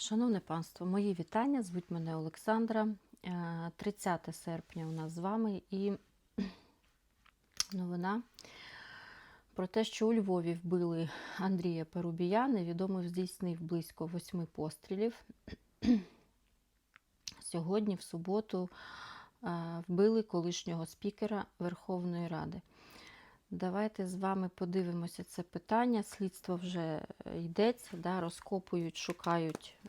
Шановне панство, мої вітання. Звуть мене Олександра. Е, 30 серпня у нас з вами і новина про те, що у Львові вбили Андрія Парубія. Невідомий здійснив близько восьми пострілів. Сьогодні, в суботу, е, вбили колишнього спікера Верховної Ради. Давайте з вами подивимося це питання. Слідство вже йдеться, да, розкопують, шукають е,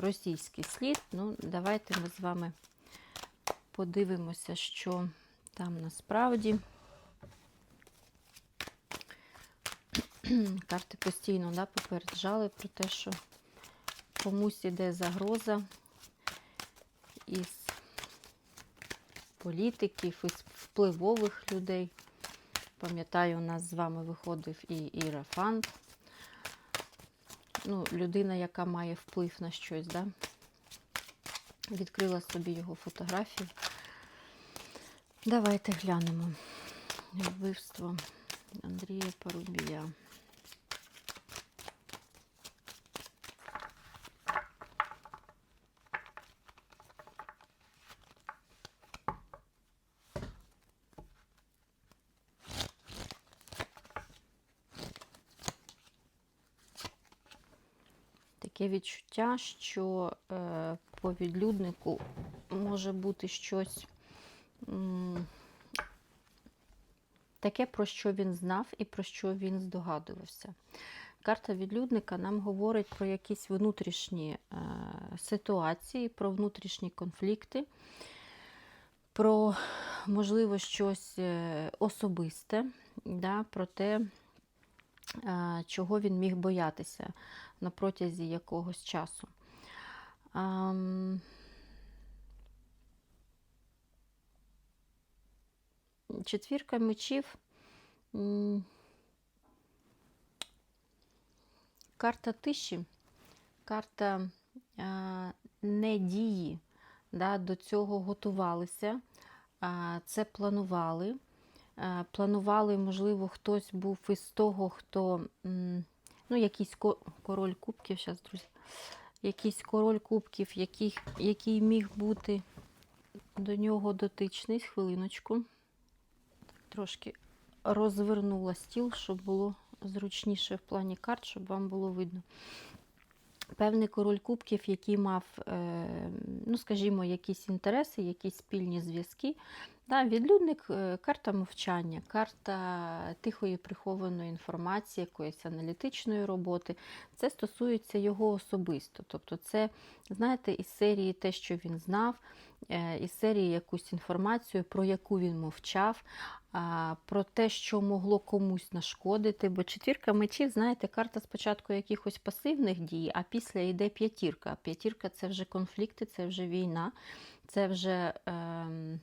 російський слід. Ну, давайте ми з вами подивимося, що там насправді. Карти постійно да, попереджали про те, що комусь іде загроза із політиків, із впливових людей. Пам'ятаю, у нас з вами виходив і Ірафант. Ну, людина, яка має вплив на щось, да? відкрила собі його фотографію. Давайте глянемо. Вбивство Андрія Парубія. Таке відчуття, що е, по відлюднику може бути щось таке, про що він знав і про що він здогадувався. Карта відлюдника нам говорить про якісь внутрішні е, ситуації, про внутрішні конфлікти, про, можливо, щось е, особисте, да, про те, чого він міг боятися на протязі якогось часу. Четвірка мечів. Карта тиші, карта недії. Да, до цього готувалися, це планували. А, Планували, можливо, хтось був із того, хто. ну, якийсь король кубків, зараз, друзі, якийсь король кубків, який, який міг бути до нього дотичний, хвилиночку. Трошки розвернула стіл, щоб було зручніше в плані карт, щоб вам було видно. Певний король кубків, який мав, е, ну, скажімо, якісь інтереси, якісь спільні зв'язки. Да, відлюдник е, карта мовчання, карта тихої прихованої інформації, якоїсь аналітичної роботи. Це стосується його особисто. Тобто, це, знаєте, із серії те, що він знав, із серії якусь інформацію, про яку він мовчав, про те, що могло комусь нашкодити. Бо четвірка мечів, знаєте, карта спочатку якихось пасивних дій, а після йде п'ятірка. П'ятірка це вже конфлікти, це вже війна, це вже. Е,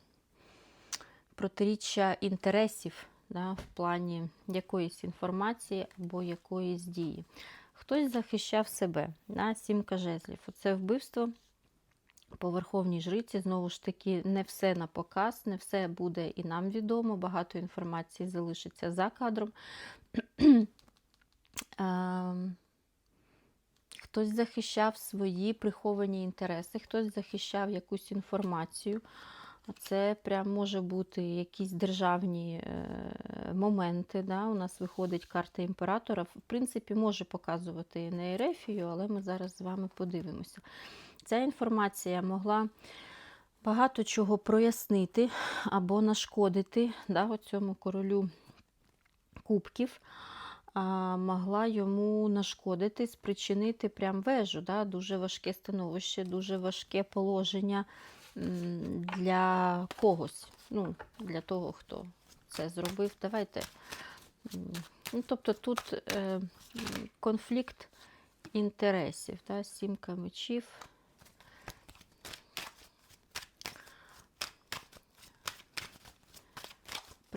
протиріччя інтересів да, в плані якоїсь інформації або якоїсь дії. Хтось захищав себе, да, сімка жезлів. Оце вбивство по верховній жриці. Знову ж таки, не все на показ, не все буде і нам відомо. Багато інформації залишиться за кадром. Ем, Хтось захищав свої приховані інтереси, хтось захищав якусь інформацію. Це прям може бути якісь державні е, моменти. Да? У нас виходить карта імператора. В принципі, може показувати не Ерефію, але ми зараз з вами подивимося. Ця інформація могла багато чого прояснити або нашкодити да, цьому королю кубків. А, могла йому нашкодити, спричинити прям вежу, да, дуже важке становище, дуже важке положення для когось, ну, для того, хто це зробив. Давайте. Ну, тобто тут е, конфлікт інтересів, да, сімка мечів.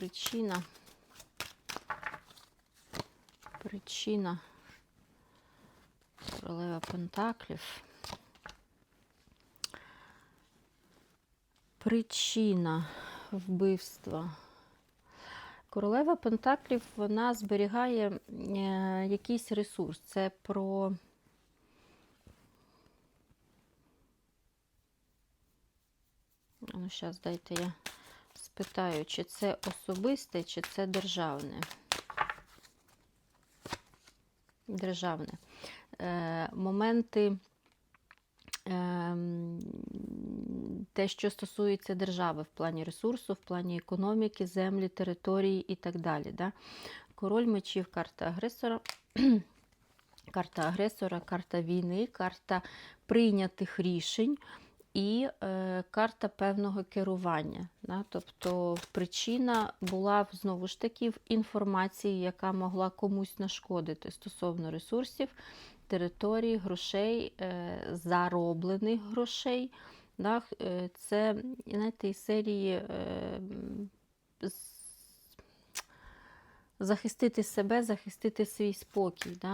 причина. Причина королева Пентаклів. Причина вбивства. Королева Пентаклів вона зберігає е, якийсь ресурс. Це про ну, зараз дайте я спитаю, чи це особисте, чи це державне. Державне. Е, моменти, е, те, що стосується держави в плані ресурсу, в плані економіки, землі, території і так далі. Да? Король мечів, карта агресора. Карта агресора, карта війни, карта прийнятих рішень і е, карта певного керування. Да? Тобто причина була знову ж таки в інформації, яка могла комусь нашкодити стосовно ресурсів, території, грошей, е, зароблених грошей. Да? Е, Це знаєте, із серії е, захистити себе, захистити свій спокій. Да?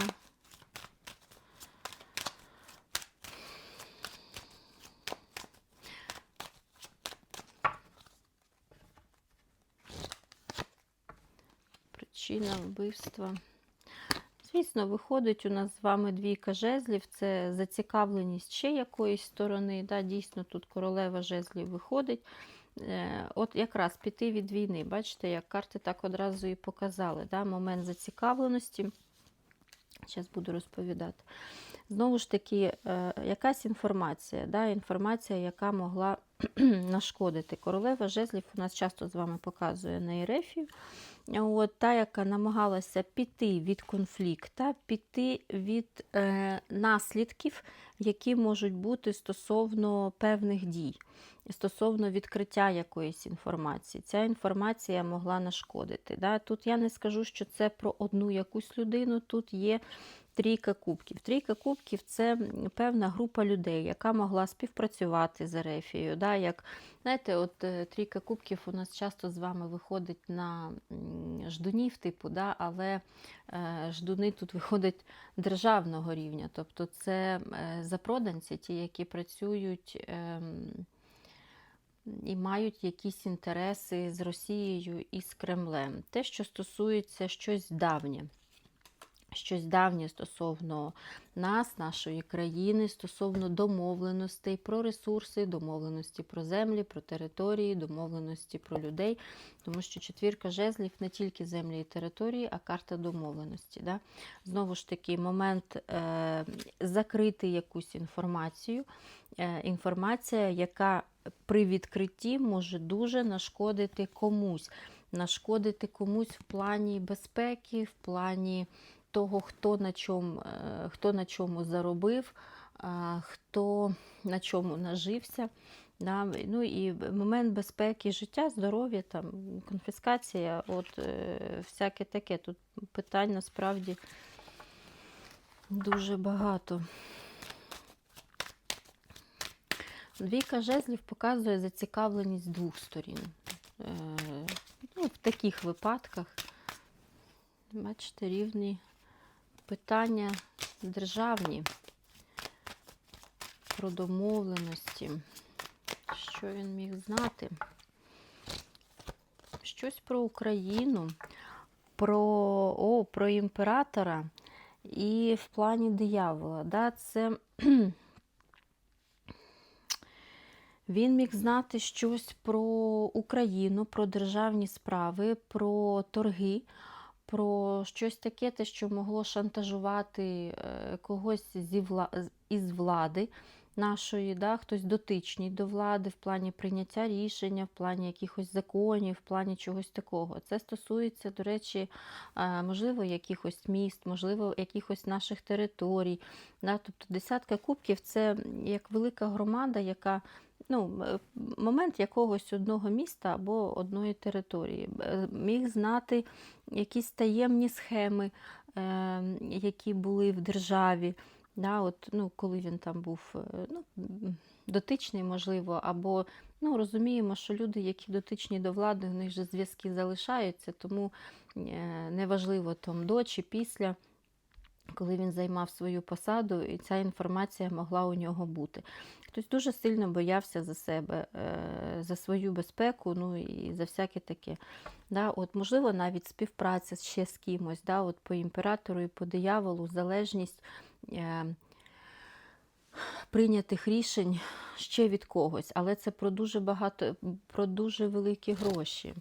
Причина вбивства. Звісно, виходить у нас з вами двійка жезлів, це зацікавленість ще якоїсь сторони. Да, Дійсно, тут королева жезлів виходить. Е, От якраз піти від війни. Бачите, як карти так одразу і показали. Да, Момент зацікавленості. Зараз буду розповідати. Знову ж таки, е, якась інформація, да, інформація, яка могла нашкодити. Королева жезлів у нас часто з вами показує на Єрефію. От, та, яка намагалася піти від конфлікта, піти від е, наслідків, які можуть бути стосовно певних дій, стосовно відкриття якоїсь інформації. Ця інформація могла нашкодити. Да? Тут я не скажу, що це про одну якусь людину, тут є трійка кубків. Трійка кубків це певна група людей, яка могла співпрацювати з Ерефією. Да? Як, знаєте, от е, трійка кубків у нас часто з вами виходить на ждунів, типу, да? але е, ждуни тут виходять державного рівня. Тобто це е, запроданці, ті, які працюють. ем, і мають якісь інтереси з Росією і з Кремлем. Те, що стосується щось давнє, щось давнє стосовно нас, нашої країни, стосовно домовленостей про ресурси, домовленості про землі, про території, домовленості про людей. Тому що четвірка жезлів не тільки землі і території, а карта домовленості. Да? Знову ж таки, момент е, закрити якусь інформацію. Е, інформація, яка при відкритті може дуже нашкодити комусь. Нашкодити комусь в плані безпеки, в плані того, хто на чому, е, хто на чому заробив, е, хто на чому нажився. Да? Ну і момент безпеки, життя, здоров'я, там, конфіскація, от е, всяке таке. Тут питань насправді дуже багато. Двійка жезлів показує зацікавленість двох сторін. Е, ну, в таких випадках, бачите, рівні питання державні про домовленості. Що він міг знати? Щось про Україну, про, о, про імператора і в плані диявола. Да, це Він міг знати щось про Україну, про державні справи, про торги, про щось таке, те, що могло шантажувати е, когось зі вла... із влади нашої, да? хтось дотичний до влади в плані прийняття рішення, в плані якихось законів, в плані чогось такого. Це стосується, до речі, е, можливо, якихось міст, можливо, якихось наших територій. Да? Тобто десятка кубків це як велика громада, яка ну, е, момент якогось одного міста або одної території. Е, Міг знати якісь таємні схеми, е, які були в державі. Да, от, ну, коли він там був ну, дотичний, можливо, або ну, розуміємо, що люди, які дотичні до влади, в них же зв'язки залишаються, тому неважливо там до чи після коли він займав свою посаду, і ця інформація могла у нього бути. Хтось дуже сильно боявся за себе, е, за свою безпеку, ну і за всяке таке. Да, от, Можливо, навіть співпраця ще з кимось, да, от по імператору і по дияволу, залежність е, прийнятих рішень ще від когось, але це про дуже багато, про дуже великі гроші.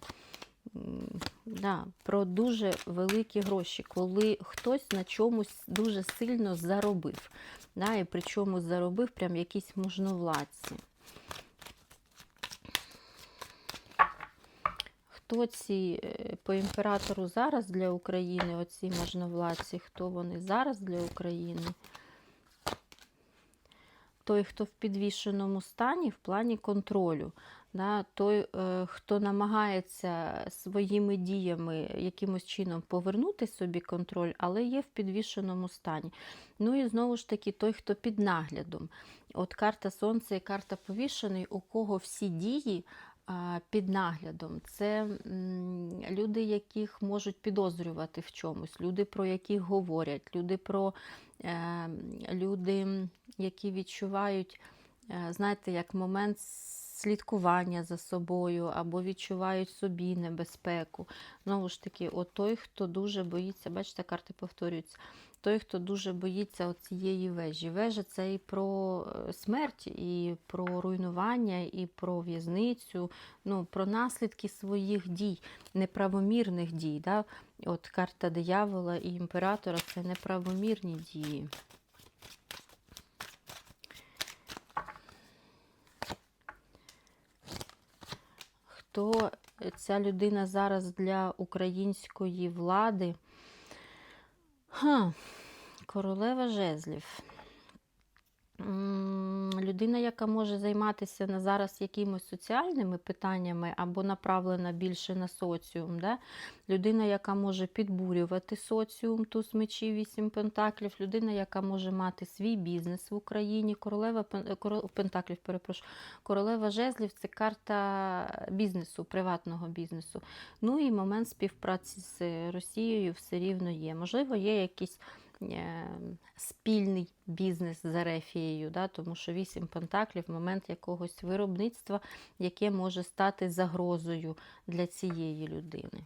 Да, про дуже великі гроші, коли хтось на чомусь дуже сильно заробив. Да, і причому заробив прям якісь можновладці. Хто ці е, по імператору зараз для України, оці можновладці, хто вони зараз для України? Той, хто в підвішеному стані в плані контролю, да, той, е, хто намагається своїми діями якимось чином повернути собі контроль, але є в підвішеному стані. Ну і знову ж таки, той, хто під наглядом. От карта Сонця і карта повішений, у кого всі дії під наглядом. Це люди, яких можуть підозрювати в чомусь, люди, про яких говорять, люди, про, е, люди, які відчувають, е, знаєте, як момент слідкування за собою або відчувають собі небезпеку. Знову ж таки, от той, хто дуже боїться, бачите, карти повторюються. Той, хто дуже боїться цієї вежі. Вежа це і про е, смерть, і про руйнування, і про в'язницю, ну, про наслідки своїх дій, неправомірних дій. Да? От карта диявола і імператора це неправомірні дії. Хто ця людина зараз для української влади? Ха, королева жезлів. Людина, яка може займатися на зараз якимось соціальними питаннями або направлена більше на соціум. Да? Людина, яка може підбурювати соціум, туз мечів, вісім пентаклів, людина, яка може мати свій бізнес в Україні, королева пен- пентаклів, перепрошую, королева жезлів це карта бізнесу, приватного бізнесу. Ну і момент співпраці з Росією все рівно є. Можливо, є якісь спільний бізнес з Арефією, да, тому що вісім пентаклів момент якогось виробництва, яке може стати загрозою для цієї людини.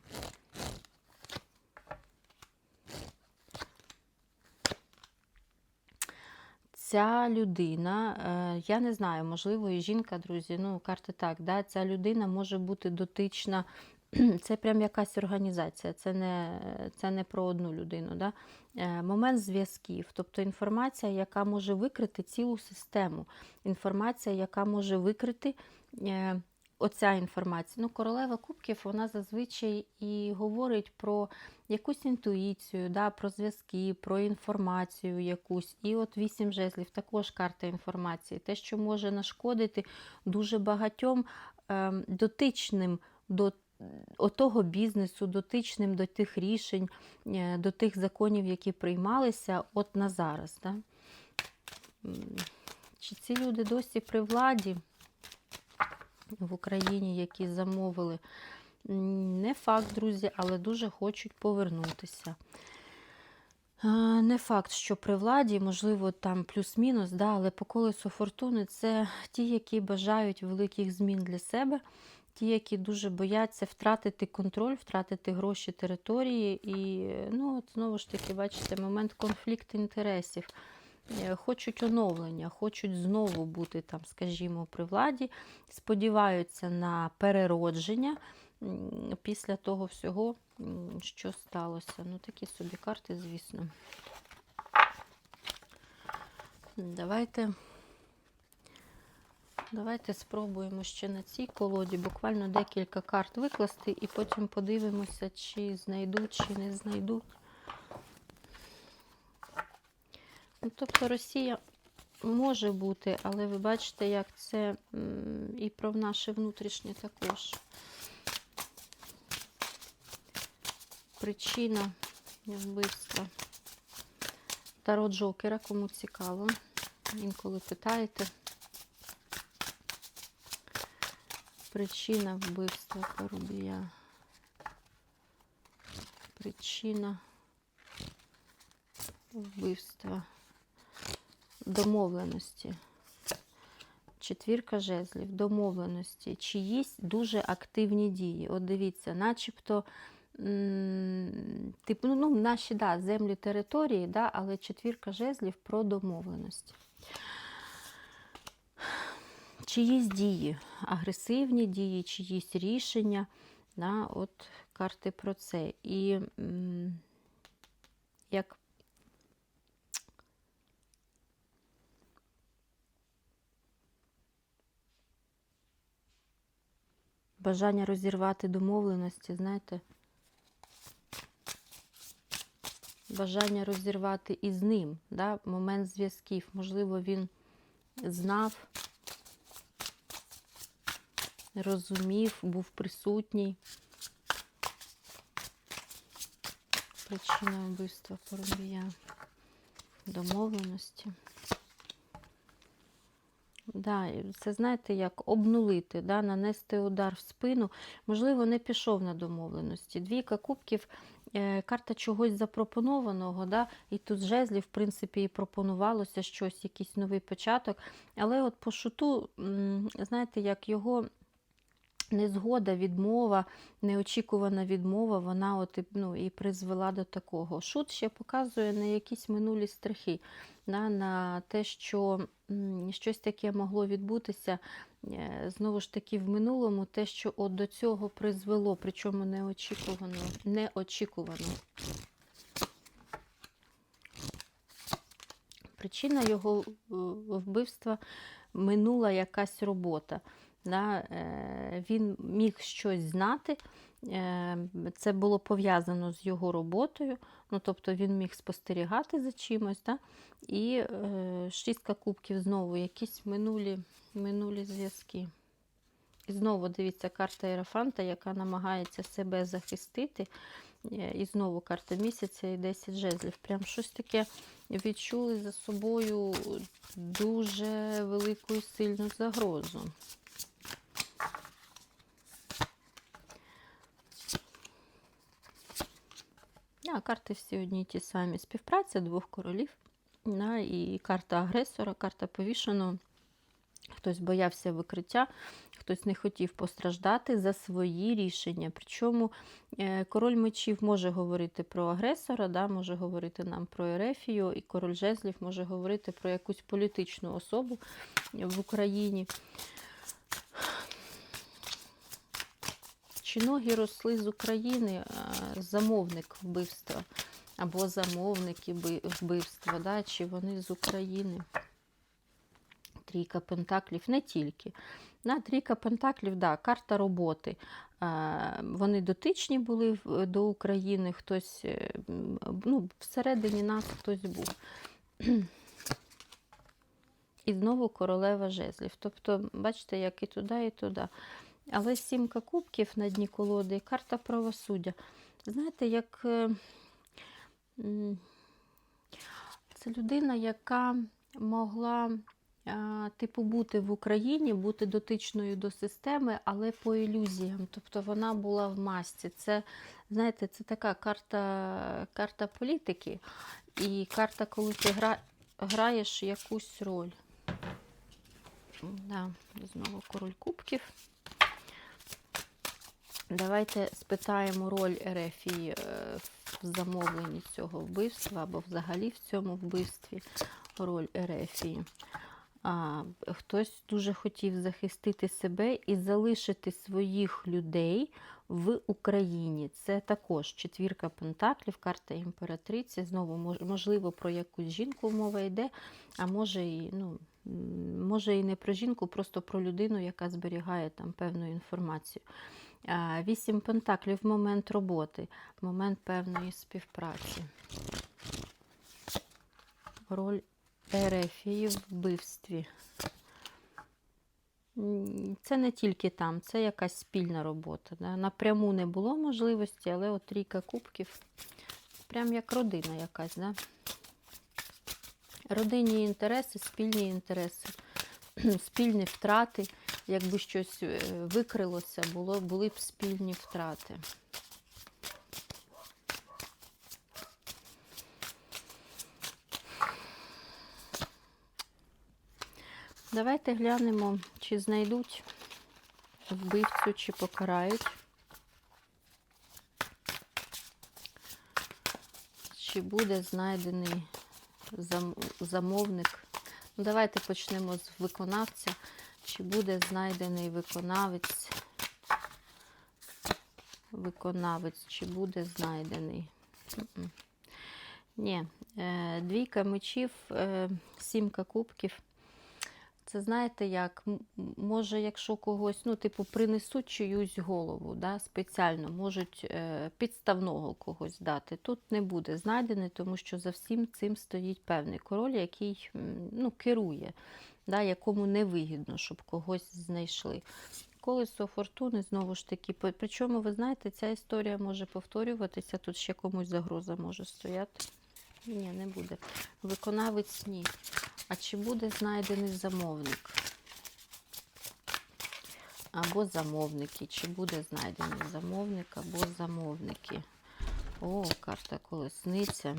Ця людина, е, я не знаю, можливо, і жінка, друзі, ну, карти так, да, ця людина може бути дотична це прям якась організація, це не, це не про одну людину. Да? Е, Момент зв'язків, тобто інформація, яка може викрити цілу систему, інформація, яка може викрити е, оця інформація. Ну, Королева Кубків вона зазвичай і говорить про якусь інтуїцію, да, про зв'язки, про інформацію якусь. І от вісім жезлів також карта інформації. Те, що може нашкодити дуже багатьом е, дотичним до отого бізнесу, дотичним до тих рішень, е, до тих законів, які приймалися от на зараз. Да? Чи ці люди досі при владі в Україні, які замовили? Не факт, друзі, але дуже хочуть повернутися. Не факт, що при владі, можливо, там плюс-мінус, да, але по колесу фортуни це ті, які бажають великих змін для себе, ті, які дуже бояться втратити контроль, втратити гроші території. І, ну, от знову ж таки, бачите, момент конфлікту інтересів. Е, Хочуть оновлення, хочуть знову бути там, скажімо, при владі, сподіваються на переродження після того всього, що сталося. Ну, такі собі карти, звісно. Давайте. Давайте спробуємо ще на цій колоді буквально декілька карт викласти і потім подивимося, чи знайдуть, чи не знайдуть. Ну, тобто Росія може бути, але ви бачите, як це і про наше внутрішнє також. Причина вбивства. Таро Джокера, кому цікаво. Інколи питаєте. Причина вбивства Парубія. Причина вбивства домовленості. Четвірка жезлів, домовленості, чиїсь дуже активні дії. От дивіться, начебто, типу, ну, наші да, землі території, да, але четвірка жезлів про домовленості. Чиїсь дії, агресивні дії, чиїсь рішення. Да, от карти про це. І як бажання розірвати домовленості, знаєте, бажання розірвати із ним, да, момент зв'язків. Можливо, він знав, розумів, був присутній. Причина вбивства Парубія. Домовленості. Да, це знаєте, як обнулити, да, нанести удар в спину. Можливо, не пішов на домовленості. Двійка кубків, е, карта чогось запропонованого, да, і тут з жезлів, в принципі, і пропонувалося щось, якийсь новий початок. Але от по шуту, знаєте, як його незгода, відмова, неочікувана відмова, вона от, ну, і призвела до такого. Шут ще показує на якісь минулі страхи, на, на те, що щось таке могло відбутися е, знову ж таки в минулому, те, що от до цього призвело, причому неочікувано. неочікувано. Причина його е, вбивства минула якась робота. Да, е, Він міг щось знати, е, це було пов'язано з його роботою, ну, тобто він міг спостерігати за чимось. Да, і е, шістка кубків знову якісь минулі, минулі зв'язки. І знову дивіться карта Ерафанта, яка намагається себе захистити. І знову карта місяця і 10 жезлів. Прям щось таке відчули за собою дуже велику і сильну загрозу. А, карти всі одні й ті самі. Співпраця двох королів. Да, і карта агресора, карта повішеного. Хтось боявся викриття, хтось не хотів постраждати за свої рішення. Причому е, король мечів може говорити про агресора, да, може говорити нам про Ерефію, і король жезлів може говорити про якусь політичну особу в Україні. Чи ноги росли з України е, замовник вбивства або замовники вбивства, да, чи вони з України? Трійка пентаклів не тільки. На трійка пентаклів, да, карта роботи. Е, Вони дотичні були до України, хтось е, ну, всередині нас хтось був. І знову королева жезлів. Тобто, бачите, як і туди, і туди. Але сімка кубків на дні колоди і карта правосуддя. Знаєте, як е, це людина, яка могла типу бути в Україні, бути дотичною до системи, але по ілюзіям. Тобто вона була в масці. Це, знаєте, це така карта, карта політики і карта, коли ти гра, граєш якусь роль. Да, знову король кубків. Давайте спитаємо роль Ерефії е, в замовленні цього вбивства або взагалі в цьому вбивстві роль Ерефії. А, хтось дуже хотів захистити себе і залишити своїх людей в Україні. Це також четвірка пентаклів, карта імператриці. Знову можливо про якусь жінку мова йде, а може і ну, може і не про жінку, просто про людину, яка зберігає там певну інформацію. Вісім пентаклів момент роботи, момент певної співпраці. Роль Ерефії в вбивстві. Це не тільки там, це якась спільна робота. Напряму не було можливості, але от трійка кубків, прям як родина якась. Да? Родинні інтереси, спільні інтереси, спільні втрати. Якби щось е, викрилося, було, були б спільні втрати. Давайте глянемо, чи знайдуть вбивцю, чи покарають. Чи буде знайдений замовник? Ну, давайте почнемо з виконавця. Чи буде знайдений виконавець? Виконавець, чи буде знайдений? Ні, е, двійка мечів, е, сімка кубків. Це знаєте як? Може, якщо когось, ну, типу, принесуть чиюсь голову, да, спеціально, можуть е, підставного когось дати. Тут не буде знайдений, тому що за всім цим стоїть певний король, який ну, керує, да, якому невигідно, щоб когось знайшли. Колесо фортуни, знову ж таки, причому, ви знаєте, ця історія може повторюватися, тут ще комусь загроза може стояти. Ні, не буде. Виконавець ні. А чи буде знайдений замовник? Або замовники. Чи буде знайдений замовник або замовники? О, карта колесниця.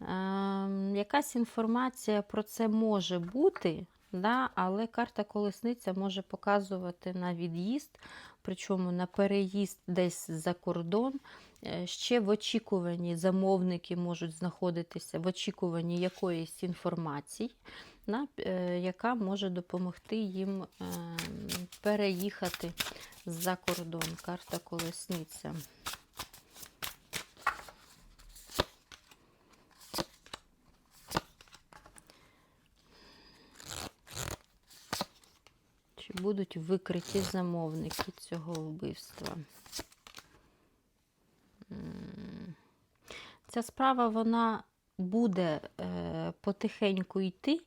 Ем, якась інформація про це може бути, да, але карта колесниця може показувати на від'їзд, причому на переїзд десь за кордон. Е, Ще в очікуванні замовники можуть знаходитися в очікуванні якоїсь інформації, е, яка може допомогти їм е, переїхати за кордон. Карта колесниця. Будуть викриті замовники цього вбивства? Ця справа вона буде е, потихеньку йти.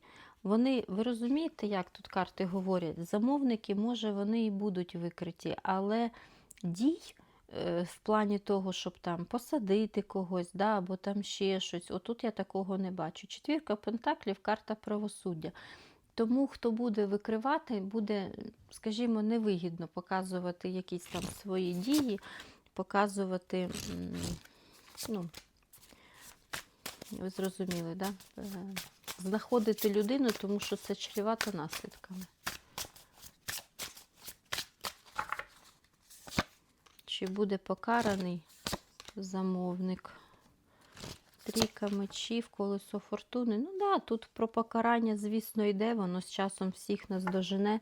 Вони, ви розумієте, як тут карти говорять? Замовники, може, вони і будуть викриті, але дій е, в плані того, щоб там посадити когось, да, або там ще щось. Отут я такого не бачу. Четвірка пентаклів, карта правосуддя. Тому, хто буде викривати, буде, скажімо, невигідно показувати якісь там свої дії, показувати, ну, ви зрозуміли, да? Е, знаходити людину, тому що це чревато наслідками. Чи буде покараний замовник? Трійка мечів, колесо фортуни. Ну да, тут про покарання, звісно, йде, воно з часом всіх нас дожене.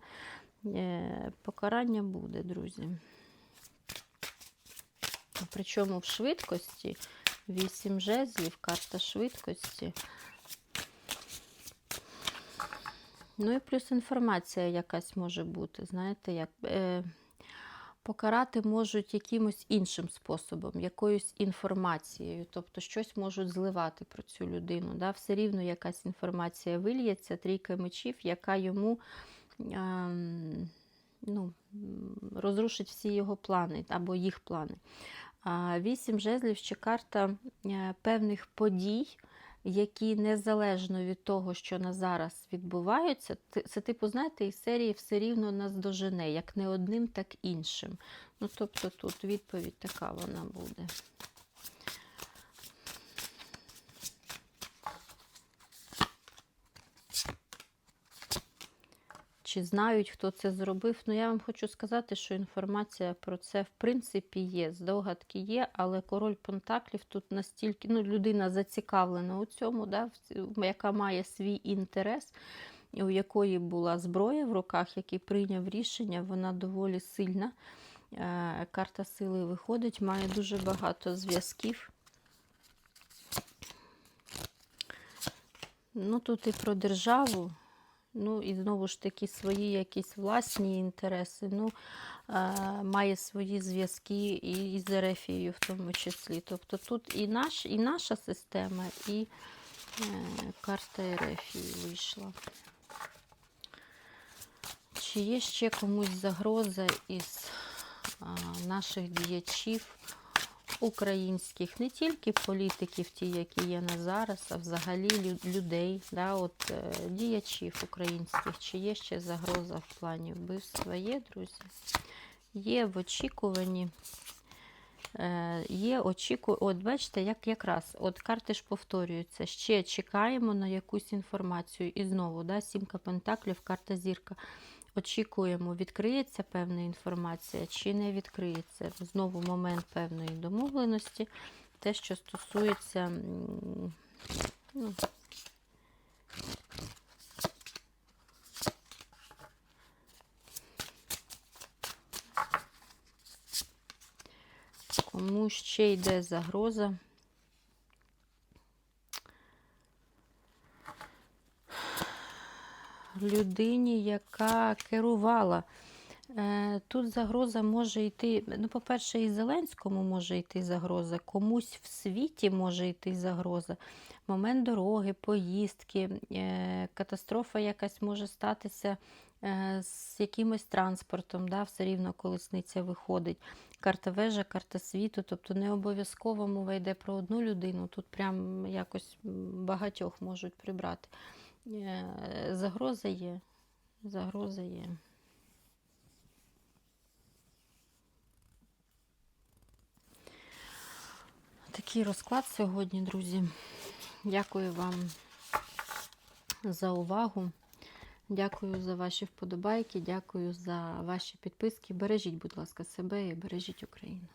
Е, Покарання буде, друзі. Причому в швидкості. Вісім жезлів, карта швидкості. Ну і плюс інформація якась може бути. Знаєте, як е, покарати можуть якимось іншим способом, якоюсь інформацією. Тобто щось можуть зливати про цю людину. Да? Все рівно якась інформація вильється, трійка мечів, яка йому е, ну, розрушить всі його плани або їх плани. Вісім жезлів ще карта е, певних подій, які незалежно від того, що на зараз відбуваються, це, типу, знаєте, і серії все рівно нас дожене, як не одним, так іншим. Ну, тобто тут відповідь така вона буде. Чи знають, хто це зробив? Ну, я вам хочу сказати, що інформація про це в принципі є. Здогадки є, але король Пентаклів тут настільки, ну, людина зацікавлена у цьому, да, яка має свій інтерес, у якої була зброя в руках, який прийняв рішення, вона доволі сильна. Е, Карта сили виходить, має дуже багато зв'язків. Ну, тут і про державу, ну і знову ж таки свої якісь власні інтереси. Ну, е, має свої зв'язки і з Ерефією в тому числі. Тобто тут і, наш, і наша система, і е, карта Ерефії вийшла. Чи є ще комусь загроза із а, наших діячів українських, не тільки політиків, ті, які є на зараз, а взагалі людей, да, от, е, діячів українських, чи є ще загроза в плані вбивства? Є, друзі? Є в очікуванні. Е, Є очіку... От бачите, як якраз от карти ж повторюються. Ще чекаємо на якусь інформацію. І знову, да, сімка пентаклів, карта зірка очікуємо, відкриється певна інформація чи не відкриється. Знову момент певної домовленості, те, що стосується. ну, Кому ще йде загроза? Людині, яка керувала. Е, Тут загроза може йти, ну, по-перше, і Зеленському може йти загроза, комусь в світі може йти загроза. Момент дороги, поїздки, е, катастрофа якась може статися е, з якимось транспортом, да, все рівно колесниця виходить. Карта вежа, карта світу, тобто не обов'язково мова йде про одну людину, тут прям якось багатьох можуть прибрати. Е, Загроза є. Загроза є. Такий розклад сьогодні, друзі. Дякую вам за увагу. Дякую за ваші вподобайки, дякую за ваші підписки. Бережіть, будь ласка, себе і бережіть Україну.